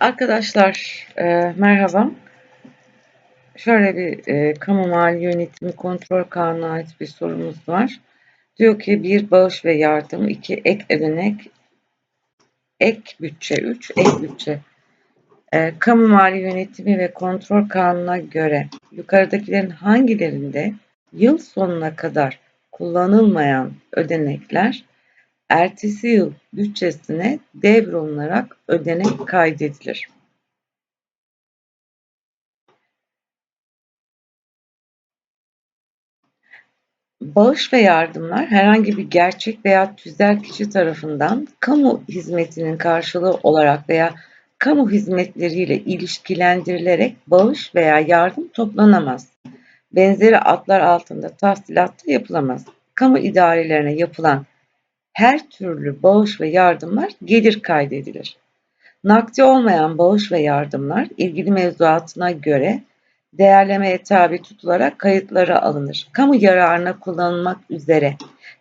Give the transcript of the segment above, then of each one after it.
Arkadaşlar e, merhaba. Şöyle bir e, kamu mali yönetimi kontrol kanuna ait bir sorumuz var. Diyor ki bir bağış ve yardım, iki ek ödenek, ek bütçe, üç ek bütçe. E, kamu mali yönetimi ve kontrol kanuna göre yukarıdakilerin hangilerinde yıl sonuna kadar kullanılmayan ödenekler ertesi yıl bütçesine devrolunarak ödenek kaydedilir. Bağış ve yardımlar herhangi bir gerçek veya tüzel kişi tarafından kamu hizmetinin karşılığı olarak veya kamu hizmetleriyle ilişkilendirilerek bağış veya yardım toplanamaz. Benzeri adlar altında tahsilat da yapılamaz. Kamu idarelerine yapılan her türlü bağış ve yardımlar gelir kaydedilir. Nakdi olmayan bağış ve yardımlar ilgili mevzuatına göre değerlemeye tabi tutularak kayıtlara alınır. Kamu yararına kullanılmak üzere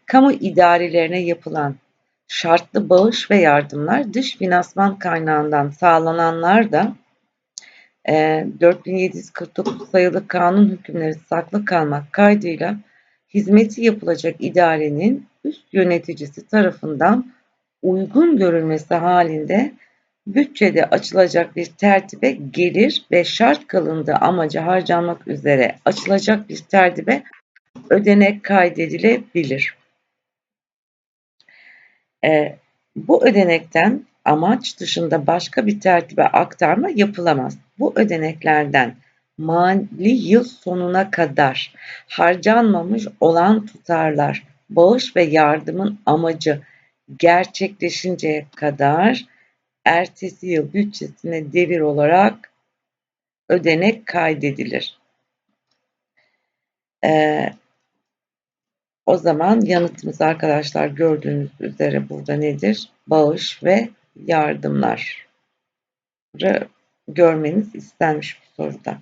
kamu idarelerine yapılan şartlı bağış ve yardımlar dış finansman kaynağından sağlananlar da e, 4749 sayılı kanun hükümleri saklı kalmak kaydıyla hizmeti yapılacak idarenin üst yöneticisi tarafından uygun görülmesi halinde bütçede açılacak bir tertibe gelir ve şart kılındığı amaca harcanmak üzere açılacak bir tertibe ödenek kaydedilebilir. E, bu ödenekten amaç dışında başka bir tertibe aktarma yapılamaz. Bu ödeneklerden mali yıl sonuna kadar harcanmamış olan tutarlar bağış ve yardımın amacı gerçekleşinceye kadar ertesi yıl bütçesine devir olarak ödenek kaydedilir. Ee, o zaman yanıtımız arkadaşlar gördüğünüz üzere burada nedir? Bağış ve yardımlar görmeniz istenmiş bu soruda.